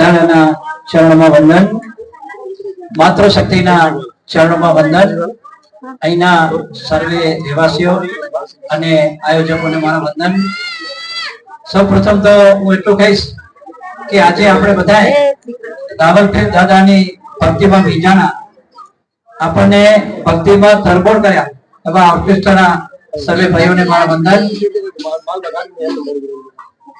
દાદાના ચરણોમાં વંદન. માતૃશક્તિના ચરણોમાં વંદન. અહીંના સર્વે રહેવાસીઓ અને આયોજકોને મારા વંદન. સૌ પ્રથમ તો હું એટલું કહીશ કે આજે આપણે બધાએ દાવલપીર દાદાની ભક્તિમાં ભીજાણા આપણને ભક્તિમાં તરબોળ કર્યા. એવા ઓર્કેસ્ટ્રાના સર્વે ભાઈઓને મારા વંદન.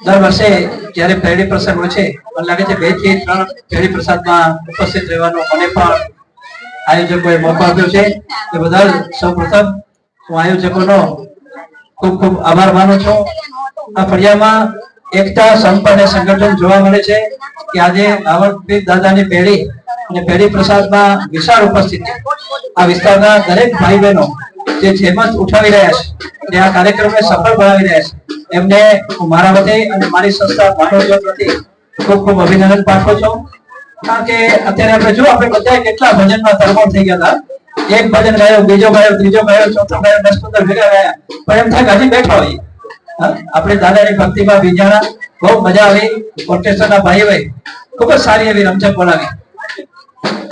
દર વર્ષે જ્યારે પેરડી પ્રસંગ હોય છે, મને લાગે છે બેથી ત્રણ પેરડી પ્રસાદમાં ઉપસ્થિત રહેવાનો મને પણ આયોજકોએ મોકો આપ્યો છે. એ બદલ સૌ પ્રથમ હું આયોજકોનો ખૂબ ખૂબ આભાર માનું છું. આ ફળિયામાં એકતા, સંપ અને સંગઠન જોવા મળે છે કે આજે આવડપીર દાદાની પેઢી અને પેઢી પ્રસાદમાં વિશાળ ઉપસ્થિતિ આ વિસ્તારના દરેક ભાઈ બહેનો જે જેમત ઉઠાવી રહ્યા છે અને આ કાર્યક્રમને સફળ બનાવી રહ્યા છે. એમને મારા વતે અને મારી સંસ્થા જ્યોત વતી ખૂબ ખૂબ અભિનંદન પાઠવું છું. કારણ કે અત્યારે આપણે જો આપણે બધા કેટલા ભજનમાં તરબોળ થઈ ગયા હતા. એક ભજન ગાયો, બીજો ગાયો, ત્રીજો ગાયો, ચોથો ગાયો દસ પંદર ભેગા ગયા પણ એમ થાય હજી બેઠા હોય. આપણે દાદાની ભક્તિમાં બીજાણા બહુ મજા આવી. ઓર્કેસ્ટ્રાના ભાઈ ભાઈ, ખૂબ જ સારી એવી રમઝટ બોલાવી.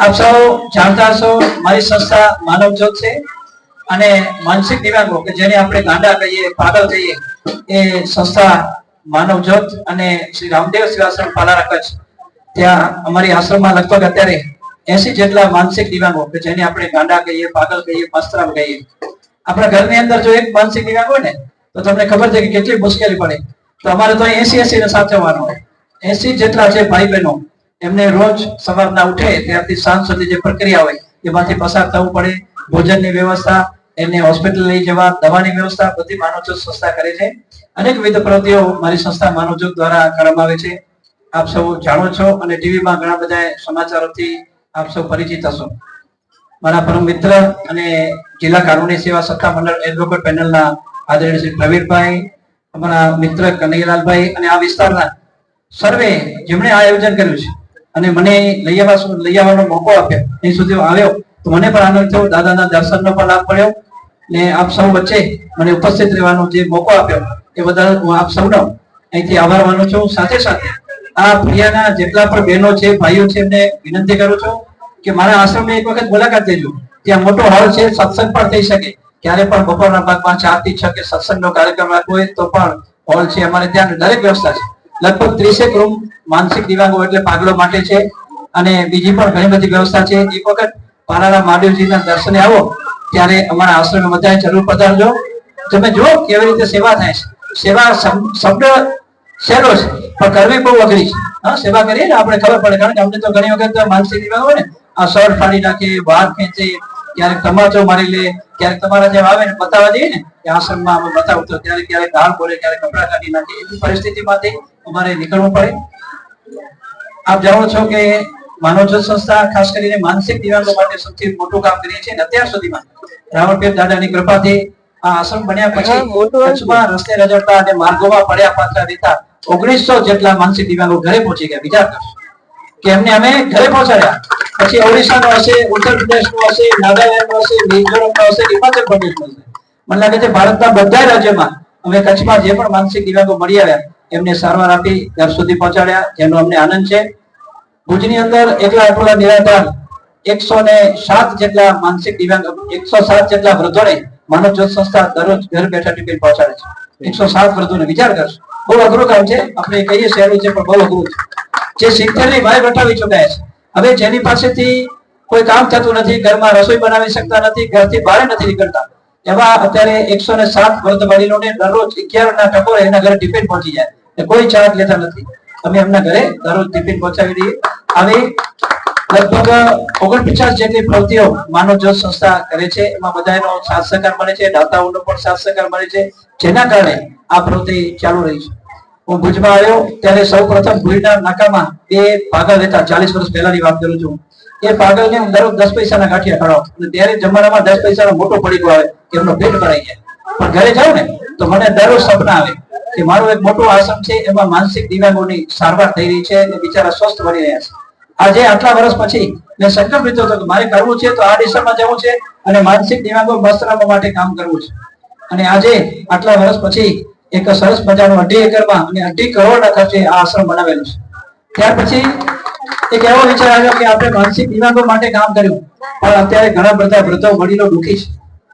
આપ સૌ જાણતા હશો, મારી સંસ્થા માનવ જ્યોત છે. અને માનસિક દિવ્યાંગો કે જેને આપણે ગાંડા કહીએ, પાગલ કહીએ, એ સંસ્થા માનવ જ્યોત અને શ્રી રામદેવ સેવાશ્રમ પાલારા કચ્છ. ત્યાં અમારી આશ્રમમાં લગભગ અત્યારે એસી જેટલા માનસિક દિવ્યાંગો કે જેને આપણે ગાંડા કહીએ, પાગલ કહીએ મસ્તરામ કહીએ. આપણા ઘરની અંદર જો એક માનસિક દિવ્યાંગ હોય ને, તો તમને ખબર છે કે કેટલી મુશ્કેલી પડે. તો અમારે તો એસી એસી ને સાચવવાનો હોય. એસી જેટલા છે ભાઈ બહેનો, એમને રોજ સવારના ઉઠે ત્યારથી સાંજ સુધી જે પ્રક્રિયા હોય, એમાંથી પસાર થવું પડે, ભોજનની વ્યવસ્થા એમને હોસ્પિટલ લઈ જવા, દવાની વ્યવસ્થા બધી માનવજોત સંસ્થા કરે છે. અનેકવિધ પ્રવૃત્તિઓ મારી સંસ્થા માનવજોત દ્વારા કરવામાં આવે છે. આપ સૌ જાણો છો અને ટીવીમાં ઘણા બધા સમાચારોથી આપ સૌ પરિચિત હશો. મારા પરમ મિત્ર અને જિલ્લા કાનૂની સેવા સત્તા મંડળ એડવોકેટ પેનલના આદરણીય શ્રી પ્રવીરભાઈ, અમારા મિત્ર કનૈયાલાલભાઈ અને આ વિસ્તારના સર્વે જેમણે આ આયોજન કર્યું છે અને મને લઈ આવવા લઈ આવવાનો મોકો આપ્યો. અહીં સુધી આવ્યો તો મને પણ આનંદ થયો. દાદાના દર્શનનો પણ લાભ મળ્યો. ને આપ સૌ વચ્ચે મને ઉપસ્થિત રહેવાનો જે મોકો આપ્યો, એ બદલ હું આપ સૌનો અહીંથી આભાર માનું છું. સાથે સાથે આ પ્રિયાના જેટલા પણ બહેનો છે, ભાઈઓ છે, એમને વિનંતી કરું છું કે મારા આશ્રમે એક વખત મુલાકાત લેજો. ત્યાં મોટો હોલ છે, સત્સંગ પણ થઈ શકે. ક્યારે પણ બપોરના ભાગમાં ચારથી છ કે સત્સંગનો કાર્યક્રમ રાખવો હોય તો પણ હોલ છે અમારે ત્યાં દરેક વ્યવસ્થા છે. લગભગ ત્રીસેક રૂમ માનસિક દિવ્યાંગો એટલે પાગલો માટે છે અને બીજી પણ ઘણી બધી વ્યવસ્થા છે. એક વખત પાલારા મહાદેવજીના દર્શને આવો. ત્યારે અમારા આશ્રમે બધા જરૂર પધારજો. તમે જો કેવી રીતે સેવા થાય છે. સેવા શબ્દ સહેલો છે? પણ કરવી બહુ અઘરી છે. હા, સેવા કરીએ ને આપણે ખબર પડે. કારણ કે અમને તો ઘણી વખત માનસિક વિભાગ હોય ને, આ શર્ટ ફાડી નાખે બહાર ખેંચે ક્યારેક તમાચો મારી લે, ક્યારેક તમારા જેમ આવે ને, બતાવવા જઈએ ને, કે આશ્રમમાં અમે બતાવું. તો ત્યારે ક્યારેક ગાળ બોલે, ક્યારેક કપડા કાઢી નાખે એવી પરિસ્થિતિમાંથી અમારે નીકળવું પડે. આપ જાણો છો કે માનવજ્યોત સંસ્થા ખાસ કરીને માનસિક દિવ્યાંગો માટે સૌથી મોટું કામ કરીએ છીએ અત્યાર સુધીમાં રાવણપીર દાદાની કૃપાથી આ આશ્રમ બન્યા પછી કચ્છમાં રસ્તે રજડતા અને માર્ગોમાં પડ્યા પાછા રહેતા ઓગણીસો જેટલા માનસિક દિવ્યાંગો ઘરે પહોંચી ગયા. વિચાર કે એમને અમે ઘરે પહોંચાડ્યા. પછી ઓડિશાનો હશે ઉત્તર પ્રદેશનો હશે નાગાલેન્ડનો હશે મિઝોરમનો હશે હિમાચલ પ્રદેશનો હશે. મને લાગે છે ભારતના બધા રાજ્યોમાં અમે કચ્છમાં જે પણ માનસિક દિવ્યાંગો મળી આવ્યા એમને સારવાર આપી ઘર સુધી પહોંચાડ્યા. જેનો અમને આનંદ છે. ભુજની અંદર એકલા અઠવાડિયા નિરાધાર એકસો ને સાત જેટલા માનસિક દિવ્યાંગ એકસો સાત જેટલા વૃદ્ધોને માનવ જ્યોત સંસ્થા દરરોજ ઘર બેઠા ટિફિન પહોંચાડે છે. એકસો સાત વૃદ્ધોને વિચાર કરશો બહુ અઘરું કામ છે. આપણે કહીએ સહેલું છે, પણ બહુ અઘરું છે. જે સિત્તેરની વાય વટાવી ચુકાયા છે. હવે જેની પાસેથી કોઈ કામ થતું નથી, ઘરમાં રસોઈ બનાવી શકતા નથી, ઘરથી બહાર નથી નીકળતા, એવા અત્યારે એકસો ને સાત વૃદ્ધ વડીલોને દરરોજ અગિયાર ના ટકોરે એના ઘરે ટિફિન પહોંચી જાય. કોઈ ચાર્જ લેતા નથી. અમે એમના ઘરે દરરોજ ટિફિન પહોંચાવી દઈએ. આવી લગભગ ઓગણપચાસ જેટલી પ્રવૃત્તિઓ માનવ જળ સંસ્થા કરે છે. એમાં બધાનો સાથ સહકાર મળે છે. દાતાઓનો પણ સાથ સહકાર મળે છે. જેના કારણે આ પ્રવૃત્તિ ચાલુ રહી છે. હું ભુજમાં આવ્યો ત્યારે સૌ પ્રથમ ભુજના નાકામાં બે પાગલ હતા ચાલીસ વર્ષ પહેલાની વાત કરું છું. એ પાગલને હું દરરોજ દસ પૈસાના ગાંઠિયા ખવડાવું ત્યારે જમાનામાં દસ પૈસાનો મોટો પડીકો આવે કે એમનો પેટ ભરાઈ જાય. પણ ઘરે જાઉં ને, તો મને દરરોજ સપના આવે કે મારું એક મોટું આશ્રમ છે. એમાં માનસિક દિવ્યાંગોની સારવાર થઈ રહી છે અને બિચારા સ્વસ્થ બની રહ્યા છે. આજે આટલા વર્ષ પછી મેં સંકલ્પ લીધો હતો કે મારે કરવું છે તો આ દિશામાં જવું છે અને માનસિક દિવાંગો મસ્તરામો માટે કામ કરવું છે. અને આજે આટલા વર્ષ પછી એક સરસ મજાનો અઢી એકરમાં અને અઢી કરોડના ખર્ચે આ આશ્રમ બનાવેલું છે. ત્યાર પછી એક એવો વિચાર આવ્યો કે આપણે માનસિક દિવ્યાંગો માટે કામ કર્યું. પણ અત્યારે ઘણા બધા વૃદ્ધો, વડીલો દુઃખી છે.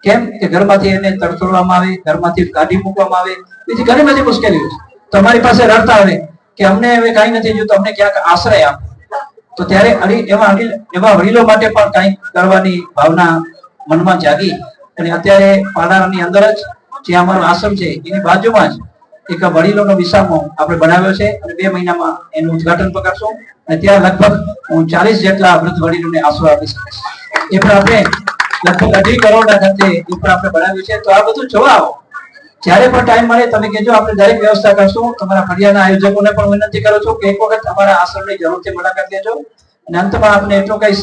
કેમ? કે ઘરમાંથી એને તડતોડવામાં આવે, ઘરમાંથી કાઢી મૂકવામાં આવે. બીજી ઘણી બધી મુશ્કેલીઓ છે. તમારી પાસે રડતા આવે કે અમને હવે કાંઈ નથી જોયું તો અમને ક્યાંક આશ્રય આપો. તો ત્યારે એવા એવા વડીલો માટે પણ કંઈક કરવાની ભાવના મનમાં જાગી અને અત્યારે પાડાની અંદર જ જે અમારો આશ્રમ છે, એની બાજુમાં જ એક વડીલોનો વિસામો આપણે બનાવ્યો છે અને બે મહિનામાં એનું ઉદ્ઘાટન પણ કરશું અને ત્યાં લગભગ હું ચાલીસ જેટલા વૃદ્ધ વડીલોને આશરો આપી શકીશ એ પણ આપણે લગભગ અઢી કરોડના ખર્ચે એ પણ આપણે બનાવ્યું છે. તો આ બધું જોવા આવો. જ્યારે પણ ટાઈમ મળે તમે કહેજો, આપણે દરેક વ્યવસ્થા કરશું. તમારા ફળિયાના આયોજકોને પણ વિનંતી કરું છું કે એક વખત અમારા આશ્રમની જરૂરથી મુલાકાત લેજો. અને અંતમાં આપને એટલું કહીશ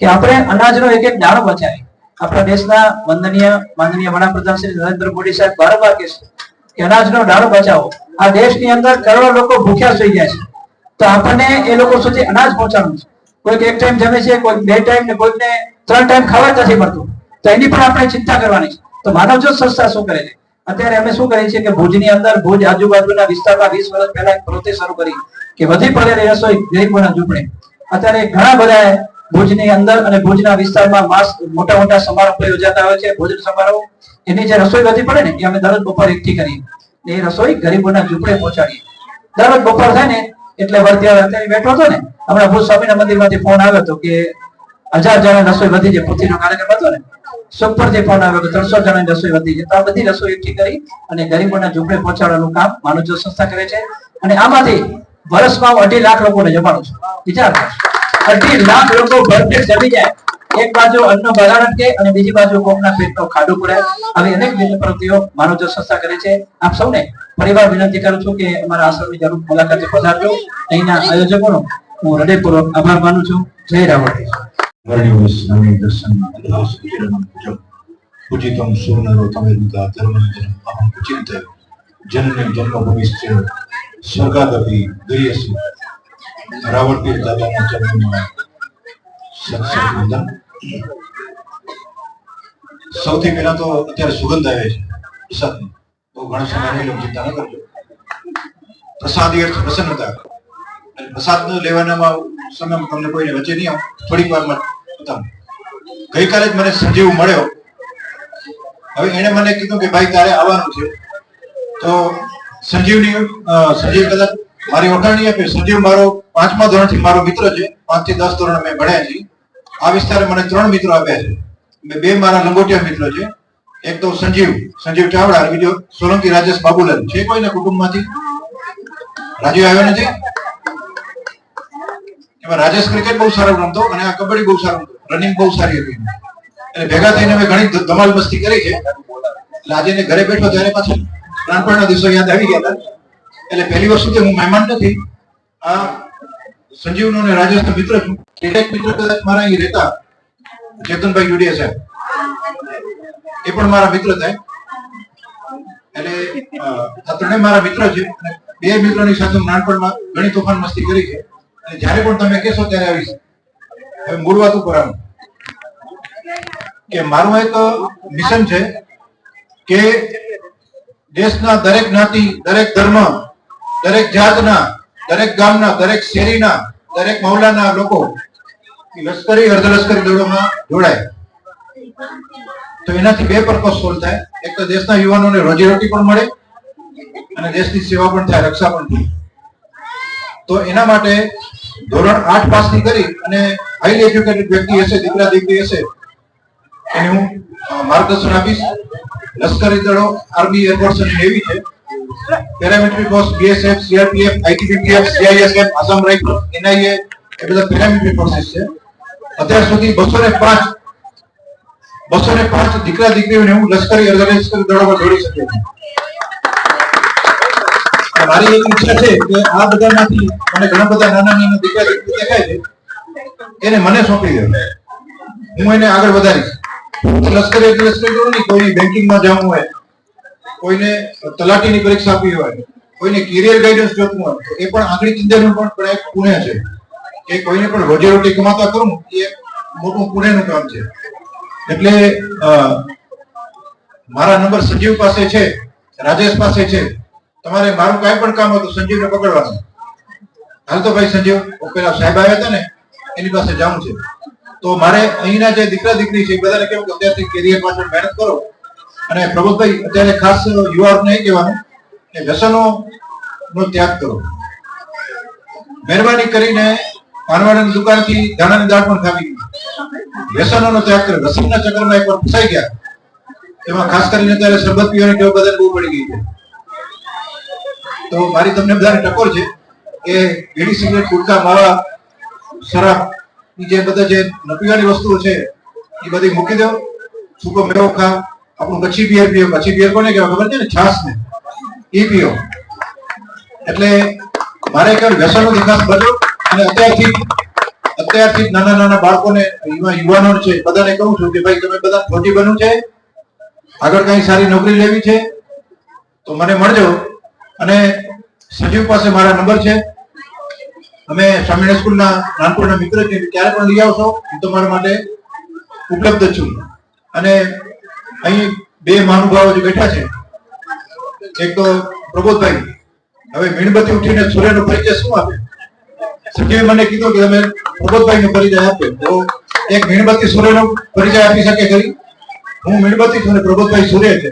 કે આપણે અનાજનો એક એક દાણો બચાવી આપણા દેશના વંદનીય, માનનીય વડાપ્રધાન શ્રી નરેન્દ્ર મોદી સાહેબ વારંવાર કહેશે કે અનાજનો દાણો બચાવો. આ દેશની અંદર કરોડો લોકો ભૂખ્યા થઈ ગયા છે. તો આપણને એ લોકો સુધી અનાજ પહોંચાડવું છે. કોઈક એક ટાઈમ જમે છે, કોઈક બે ટાઈમ ને કોઈકને ત્રણ ટાઈમ ખાવા જ નથી મળતું. તો એની પણ આપણે ચિંતા કરવાની છે. તો માનવજ્યોત સંસ્થા શું કરે છે? અત્યારે અમે શું કરીએ છીએ કે ભુજની અંદર, ભુજ આજુબાજુના વિસ્તારમાં વીસ વર્ષ પહેલા એક પ્રવૃત્તિ શરૂ કરી કે વધી પડેલી રસોઈ ગરીબોના ઝૂંપડે અત્યારે ઘણા બધા ભુજની અંદર અને ભુજના વિસ્તારમાં માસ મોટા મોટા સમારોહ યોજાતા હોય છે, ભોજન સમારોહ. એની જે રસોઈ વધી પડે ને, એ અમે દરરોજ બપોર એકઠી કરીએ. એ રસોઈ ગરીબોના ઝૂંપડે પહોંચાડીએ. દરરોજ બપોર થાય ને, એટલે વર્ધ્યા અત્યારે બેઠો હતો ને, હમણાં ભુજ સ્વામીના મંદિરમાંથી ફોન આવ્યો હતો કે હજાર જણા રસોઈ વધી છે પૃથ્વીનો કાર્યક્રમ હતો ને સુપરથી ફોન આવ્યો ત્રણસો જણાની રસોઈ વધી છે તો આ બધી રસોઈ એકઠી કરી અને ગરીબોના ઝૂંપડે પહોંચાડવાનું કામ માનવજ્યોત સંસ્થા કરે છે. અને આમાંથી વર્ષમાં અઢી લાખ લોકોને જમાડું છું. વિચાર અઢી લાખ લોકો ભરપેટ જમી જાય. એક બાજુ અન્ન ભરાણ કે અને બીજી બાજુ કોકના પેટનો ખાડો પુરાય આવી અનેક વિવિધ પ્રવૃત્તિઓ માનવજ્યોત સંસ્થા કરે છે. આપ સૌને પરિવાર વિનંતી કરું છું કે અમારા આશ્રમની જરૂર મુલાકાતે પધારજો. અહીંના આયોજકોનો હું હૃદયપૂર્વક આભાર માનું છું. જય રાવણ વર્ણિયો સ્વામી દર્શન અદ્ભાસ વિચરણ પૂજમ પૂજિતમ સુવર્ણરો તમેરુતા ધર્મજન અહમ ચિંત જનને જન્મભૂમિશ્ચ સ્વર્ગાદપી ગરીયસી રાવણપીર દાદાના જન્મમાં સત્સંગ વંદન સૌથી પહેલા તો અત્યારે સુગંધ આવે છે પ્રસાદની બહુ ઘણા સમય રહેલો ચિંતા ન કરજો પ્રસાદી અર્થ પ્રસન્નતા અને પ્રસાદ લેવાનામાં સમય તમને કોઈને વચ્ચે નહીં આવું. થોડીક વારમાં બતાવું. ગઈકાલે જ મને સંજીવ મળ્યો. હવે એણે મને કીધું કે ભાઈ તારે આવવાનું છે. તો સંજીવની સંજીવ કદાચ મારી ઓળખાણી આપે. સંજીવ મારો પાંચમા ધોરણથી મારો મિત્ર છે. પાંચથી દસ ધોરણ અમે ભણ્યા છીએ. આ વિસ્તારે મને ત્રણ મિત્રો આપ્યા છે. બે મારા લંગોટિયા મિત્રો છે. એક તો સંજીવ સંજીવ ચાવડા, બીજો સોલંકી રાજેશ બાબુલાલ. છે કોઈના કુટુંબમાંથી. રાજીવ આવ્યો નથી. એમાં રાજેશ ક્રિકેટ બહુ સારું રમતો અને આ કબડ્ડી બહુ સારું રમતો. રનિંગ બહુ સારી હતી. એટલે ભેગા થઈને અમે ઘણી ધમાલ મસ્તી કરી છે. એટલે આજે એને ઘરે બેઠો ત્યારે પાછા નાનપણના દિવસો યાદ આવી ગયા એટલે પહેલી વસ્તુ કે હું મહેમાન નથી. આ સંજીવનો અને રાજેશનો મિત્ર છું. એક મિત્ર કદાચ મારા અહીં રહેતા ચેતનભાઈ યુડિયા સાહેબ. એ પણ મારા મિત્ર થાય. એટલે આ ત્રણેય મારા મિત્ર છે. અને બે મિત્રોની સાથે હું નાનપણમાં ઘણી તોફાન મસ્તી કરી છે. અને જ્યારે પણ તમે કહેશો ત્યારે આવીશ. હવે મૂળ વાત ઉપર કે મારું એક મિશન છે કે દેશના દરેક જ્ઞાતિ, દરેક ધર્મ, દરેક જાતના, દરેક ગામના, દરેક શેરીના, દરેક મહોલ્લાના લોકો લશ્કરી, અર્ધલશ્કરી દળોમાં જોડાય. તો એનાથી બે પર્પઝ સોલ્વ થાય. એક તો દેશના યુવાનોને રોજીરોટી પણ મળે અને દેશની સેવા પણ થાય, રક્ષા પણ થાય. તો એના માટે ધોરણ આઠ પાસની કરી અને હાઈલી એજ્યુકેટેડ વ્યક્તિ હશે, દીકરા, દીકરી હશે, એને હું માર્ગદર્શન આપીશ. લશ્કરી દળો, આર્મી એરફોર્સ અને નેવી છે. Paramilitary force BSF CRPF ITBPF CISF Assam rifle NIA એ બધા પેરામિલિટરી ફોર્સિસ છે. અત્યાર સુધી બસો ને પાંચ બસો ને પાંચ દીકરા, દીકરીઓને હું લશ્કરી અર્ધલશ્કરી દળોમાં જોડી શક્યો છું. મારી એક ઈચ્છા છે કે આ બધામાંથી મને ઘણા બધા નાના નાના દીકરા દેખાય છે. એને મને સોંપી દે. હું એને આગળ વધારીશ. લશ્કરી એટલે લશ્કરી દળો નહીં કોઈને બેન્કિંગમાં જવું હોય, કોઈને તલાટીની પરીક્ષા આપવી હોય, કોઈને કેરિયર ગાઈડન્સ જોતું હોય એ પણ આંગળી ચિંતનનું પણ પણ એક પુણે છે. કે કોઈને પણ રોજીરોટી કમાતા કરવું એ મોટું પુણેનું કામ છે. એટલે મારા નંબર સજીવ પાસે છે, રાજેશ પાસે છે તમારે મારું કાંઈ પણ કામ હતું, સંજીવને પકડવાનું. હાલ તો ભાઈ સંજીવ પેલા સાહેબ આવ્યા હતા ને, એની પાસે જવું છે. તો મારે અહીંના જે દીકરા દીકરી છે, એ બધાને કેવું કે અત્યારથી કેરિયર પાછળ મહેનત કરો. અને પ્રમોદભાઈ, અત્યારે ખાસ યુવાઓને એ કહેવાનું કે વ્યસનો નો ત્યાગ કરો. મહેરબાની કરીને પાનવાડાની દુકાનથી દાણાની દાળ પણ ખાવી વ્યસનોનો ત્યાગ કરો. રસીના ચક્કરમાં એકવાર ફસાઈ ગયા. એમાં ખાસ કરીને અત્યારે શરબત પીવાની ટેવ બધાને બહુ પડી ગઈ છે. તો મારી તમને બધાને ટકોર છે કે બીડી સિગરેટ ગુટકા માવા શરાબ જે બધા જે નપીવાની વસ્તુઓ છે એ બધી મૂકી દો. સૂકો મેળો ખા, આપણું કચ્છી બિયર પીઓ કચ્છી બિયર કોને કહેવાય? ખબર છે ને? છાસ ને એ પીઓ. એટલે મારે કઈ વ્યસનનો વિકાસ બચો અને અત્યારથી અત્યારથી નાના નાના બાળકોને એમાં યુવાનો છે, બધાને કહું છું કે ભાઈ, તમે બધા ફોજી બનવું છે. આગળ કઈ સારી નોકરી લેવી છે, તો મને મળજો. અને સજીવ પાસે મારા નંબર છે. અમે સ્વામિનારાયણ સ્કૂલના નાનપણના મિત્ર છે ક્યારે પણ લઈ આવશો, હું તમારા માટે ઉપલબ્ધ છું. અને અહીં બે મહાનુભાવો જે બેઠા છે, એક તો પ્રબોધભાઈ, હવે મીણબત્તી ઉઠીને સૂર્યનો પરિચય શું આપે? સજીવે મને કીધું કે તમે પ્રબોધભાઈ નો પરિચય આપ્યો તો એક મીણબત્તી સૂર્યનો પરિચય આપી શકે ખરી? હું મીણબત્તી છું અને પ્રબોધભાઈ સૂર્ય છે.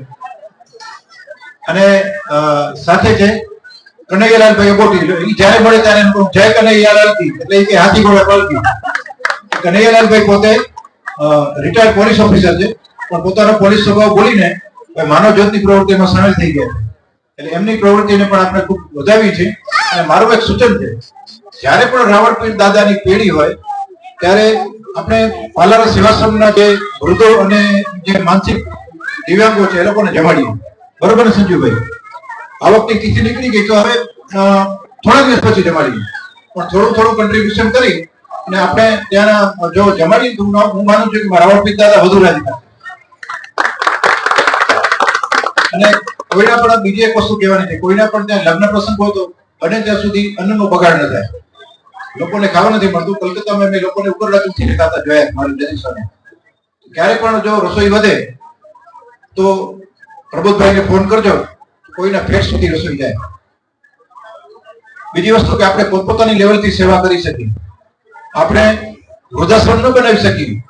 અને સાથે છે કનૈયાલાલભાઈ અબોટી એ જ્યારે મળે ત્યારે એમ કહું જય કનૈયાલાલ કી. એટલે એ હાથી ઘોડા પલકી કનૈયાલાલભાઈ પોતે રિટાયર્ડ પોલીસ ઓફિસર છે, પણ પોતાનો પોલીસ સ્વભાવ બોલીને માનવ જ્યોતની પ્રવૃત્તિમાં સામેલ થઈ ગયા એટલે એમની પ્રવૃત્તિને પણ આપણે ખૂબ વધાવી છે અને મારું એક સૂચન છે, જ્યારે પણ રાવણપીર દાદાની પેઢી હોય, ત્યારે આપણે પાલારા સેવાશ્રમના જે વૃદ્ધો અને જે માનસિક દિવ્યાંગો છે, એ લોકોને જમાડીએ. બરોબર ને સંજુભાઈ? આ વખતે તિથિ નીકળી ગઈ, તો હવે થોડા દિવસ પછી જમાડીએ. પણ થોડું થોડું કન્ટ્રીબ્યુશન કરી અને આપણે ત્યાંના, જો જમાડીએ હું માનું છું કે મારા વડપી દાદા વધુ રાજી અને કોઈના પણ બીજી એક વસ્તુ કહેવાની છે, કોઈના પણ ત્યાં લગ્ન પ્રસંગ હોય તો બને ત્યાં સુધી અન્નનો બગાડ ન થાય. લોકોને ખાવા નથી મળતું. કલકત્તામાં મેં લોકોને રાત ઉઠીને ખાતા જોયા, મારી નજીક સામે. ક્યારે પણ જો રસોઈ વધે, તો પ્રબોધભાઈને ફોન કરજો. કોઈના ફેટ સુધી રસોઈ જાય. બીજી વસ્તુ કે આપણે પોતપોતાની લેવલથી સેવા કરી શકીએ. આપણે વૃદ્ધાશ્રમ ન બનાવી શકીએ.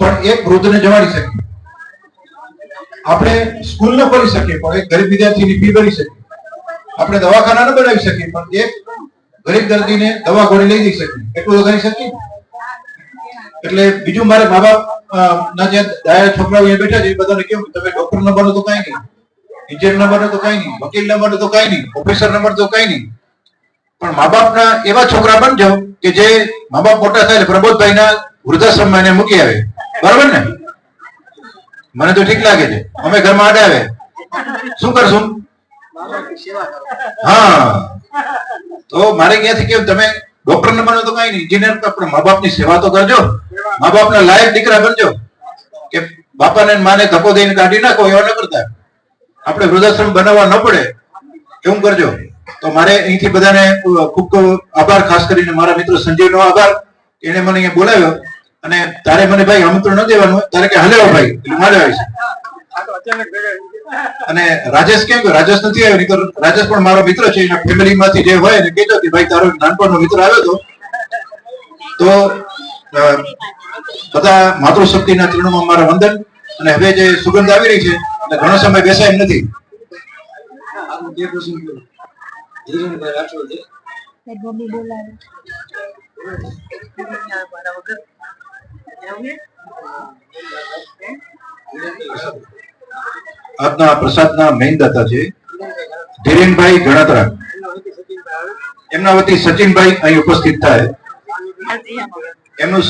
પણ એક વૃદ્ધને જમાડી શકીએ. આપણે સ્કૂલ ન કરી શકીએ, પણ એક ગરીબ વિદ્યાર્થીની ફી ભરી શકીએ. આપણે દવાખાના ન બનાવી શકીએ, પણ એક ગરીબ દર્દીને દવા ગોળી લઈ જઈ શકીએ. એટલું તો કરી શકીએ. એટલે બીજું મારે મા બાપ ના જે ડાયા છોકરાઓ અહીંયા બેઠા છે, એ બધાને કેવું તમે ડોક્ટર ન તો કઈ નહીં ઇન્જિનિયર ન તો કઈ નહીં, વકીલ ન તો કઈ નહીં, ઓફિસર ન તો કઈ નહીં. પણ મા બાપના એવા છોકરા બનજો કે જે મા બાપ મોટા થાય પ્રબોધભાઈના વૃદ્ધાશ્રમમાં એને મૂકી આવે. બરાબર ને? મને તો ઠીક લાગે છે. અમે ઘરમાં આડે આવે. શું કરશું? હા. તો મારે ક્યાંથી કેવું તમે ડોક્ટર ને બનો તો કઈ નહીં ઇન્જિનિયર પણ મા બાપની સેવા તો કરજો. મા બાપના લાયક દીકરા બનજો. કે બાપાને ને માને ધક્કો દઈને કાઢી નાખો, એવા ન કરતા. આપણે વૃદ્ધાશ્રમ બનાવવા ન પડે. એવું કરજો? તો મારે અહીંથી બધાને ખૂબ ખૂબ આભાર, ખાસ કરીને મારા મિત્ર સંજયનો આભાર. એને મને અહીંયા બોલાવ્યો. અને તારે મને ભાઈ આમંત્રણ ન દેવાનું તારે કે હલેવો ભાઈ? એટલે મારે આવીશ અને રાજેશ કેમ રાજેશ નથી આવ્યો નહીં રાજેશ પણ મારો મિત્ર છે, એના ફેમિલી માંથી જે હોય એને કહેજો કે ભાઈ, તારો નાનપણનો મિત્ર આવ્યો હતો તો બધા માતૃશક્તિના ચરણોમાં મારા વંદન અને હવે જે સુગંધ આવી રહી છે, એટલે ઘણો સમય બેસાય એમ નથી. આજના પ્રસાદના મેઇન દાતા છે ધીરેનભાઈ ગણાત્રા. એમના વતી સચિનભાઈ અહીં ઉપસ્થિત થાય. એમનું